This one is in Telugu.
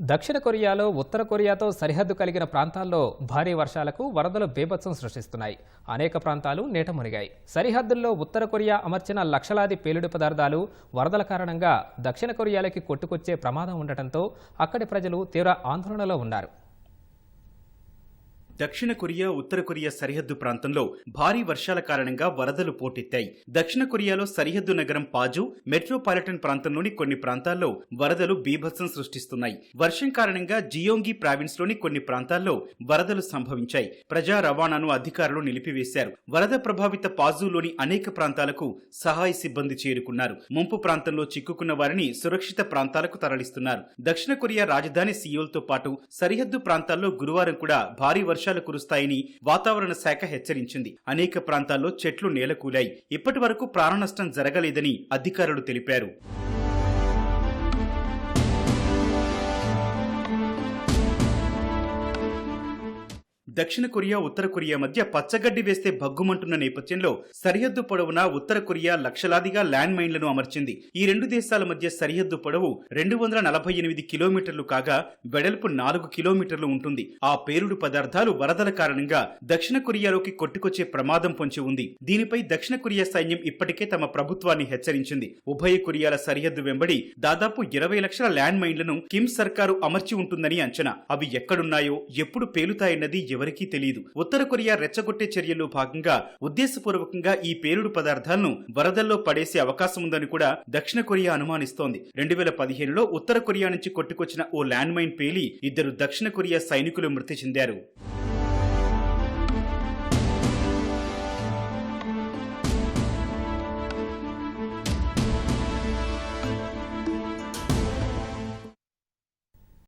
దక్షిణ కొరియాలో ఉత్తర కొరియాతో సరిహద్దు కలిగిన ప్రాంతాల్లో భారీ వర్షాలకు వరదలు బేభత్సం సృష్టిస్తున్నాయి. అనేక ప్రాంతాలు నీట మునిగాయి. సరిహద్దుల్లో ఉత్తర కొరియా అమర్చిన లక్షలాది పేలుడు పదార్థాలు వరదల కారణంగా దక్షిణ కొరియాలకి కొట్టుకొచ్చే ప్రమాదం ఉండటంతో అక్కడి ప్రజలు తీవ్ర ఆందోళనలో ఉన్నారు. దక్షిణ కొరియా ఉత్తర కొరియా సరిహద్దు ప్రాంతంలో భారీ వర్షాల కారణంగా వరదలు పోటెత్తాయి. దక్షిణ కొరియాలో సరిహద్దు నగరం పాజు మెట్రోపాలిటన్ ప్రాంతంలోని కొన్ని ప్రాంతాల్లో వరదలు బీభత్సం సృష్టిస్తున్నాయి. వర్షం కారణంగా జియోంగి ప్రావిన్స్లోని కొన్ని ప్రాంతాల్లో వరదలు సంభవించాయి. ప్రజా రవాణాను అధికారులు నిలిపివేశారు. వరద ప్రభావిత పాజులోని అనేక ప్రాంతాలకు సహాయ సిబ్బంది చేరుకున్నారు. ముంపు ప్రాంతంలో చిక్కుకున్న వారిని సురక్షిత ప్రాంతాలకు తరలిస్తున్నారు. దక్షిణ కొరియా రాజధాని సియోల్తో పాటు సరిహద్దు ప్రాంతాల్లో గురువారం కూడా భారీ వర్షం వర్షాలు కురుస్తాయని వాతావరణ శాఖ హెచ్చరించింది. అనేక ప్రాంతాల్లో చెట్లు నేలకూలాయి. ఇప్పటి వరకు ప్రాణనష్టం జరగలేదని అధికారులు తెలిపారు. దక్షిణ కొరియా ఉత్తర కొరియా మధ్య పచ్చగడ్డి వేస్తే భగ్గుమంటున్న నేపథ్యంలో సరిహద్దు పొడవునా ఉత్తర కొరియా లక్షలాదిగా ల్యాండ్ మైన్లను అమర్చింది. ఈ రెండు దేశాల మధ్య సరిహద్దు పొడవు రెండు వందల నలభై ఎనిమిది కిలోమీటర్లు కాగా వెడల్పు నాలుగు కిలోమీటర్లు ఉంటుంది. ఆ పేలుడు పదార్థాలు వరదల కారణంగా దక్షిణ కొరియాలోకి కొట్టుకొచ్చే ప్రమాదం పొంచి ఉంది. దీనిపై దక్షిణ కొరియా సైన్యం ఇప్పటికే తమ ప్రభుత్వాన్ని హెచ్చరించింది. ఉభయ కొరియాల సరిహద్దు వెంబడి దాదాపు ఇరవై లక్షల ల్యాండ్ మైన్లను కిమ్ సర్కారు అమర్చి ఉంటుందని అంచనా. అవి ఎక్కడున్నాయో ఎప్పుడు పేలుతాయన్నది ఎవరికీ తెలియదు ఉత్తర కొరియా రెచ్చగొట్టే చర్యల్లో భాగంగా ఉద్దేశపూర్వకంగా ఈ పేలుడు పదార్థాలను వరదల్లో పడేసే అవకాశం ఉందని కూడా దక్షిణ కొరియా అనుమానిస్తోంది. రెండు వేల పదిహేనులో ఉత్తర కొరియా నుంచి కొట్టుకొచ్చిన ఓ ల్యాండ్ మైన్ పేలి ఇద్దరు దక్షిణ కొరియా సైనికులు మృతి చెందారు.